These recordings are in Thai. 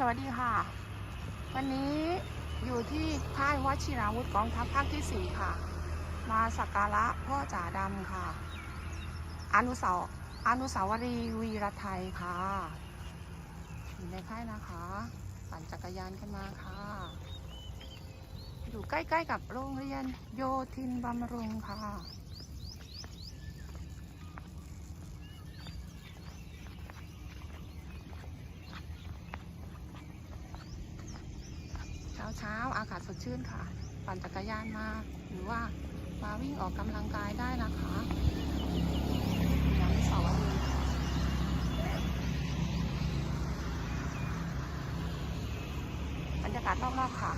สวัสดีค่ะ วันนี้อยู่ที่ค่ายวชิราวุธกองทัพภาคที่ 4 ค่ะ มาสักการะพ่อจ่าดำค่ะ อนุสาวอนุสาวรีย์วีรไทยค่ะอยู่ในค่ายนะคะปั่นจักรยานกันมาค่ะ อยู่ใกล้ๆกับโรงเรียนโยธินบำรุงค่ะ เช้าอากาศสดชื่นค่ะ ปั่นจักรยานมา หรือว่ามาวิ่งออกกำลังกายได้นะคะอนุสางที่สองบรรยากาศรอบๆค่ะ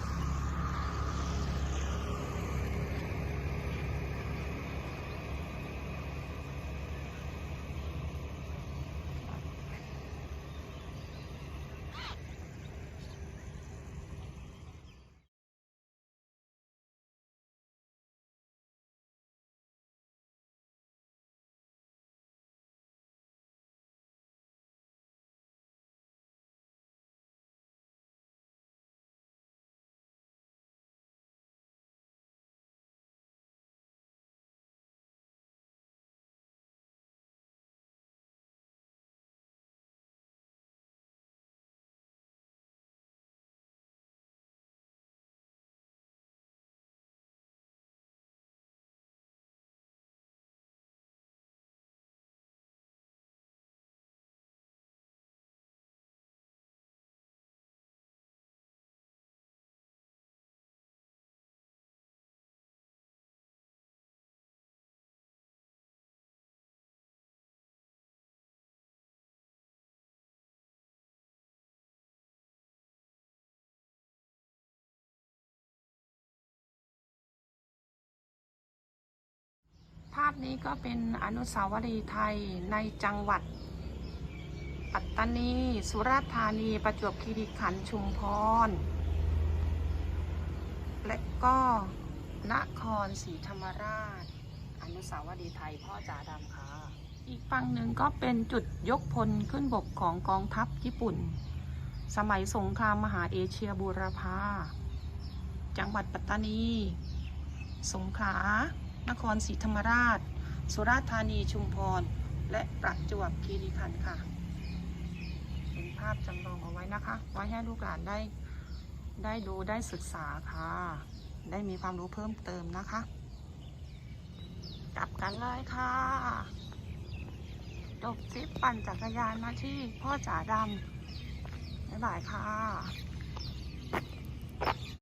ภาพนี้ก็เป็นอนุสาวรีย์ไทยในจังหวัด ปัตตานี สุราษฎร์ธานี ประจวบคีรีขันธ์ชุมพร และก็นครศรีธรรมราช อนุสาวรีย์ไทยพ่อจ่าดำค่ะ อีกฝั่งหนึ่งก็เป็นจุดยกพลขึ้นบกของกองทัพญี่ปุ่น สมัยสงครามมหาเอเชียบูรพาจังหวัดปัตตานี สงขลา นครศรีธรรมราช สุราษฎร์ธานีชุมพร และประจวบคีรีขันธ์ค่ะ เป็นภาพจำลองเอาไว้นะคะ ไว้ให้ลูกหลานได้ได้ดูได้ศึกษาค่ะ ได้มีความรู้เพิ่มเติมนะคะ กลับกันเลยค่ะจบทริปปั่นจักรยานมาที่พ่อจ๋าดำบ๊ายบายค่ะ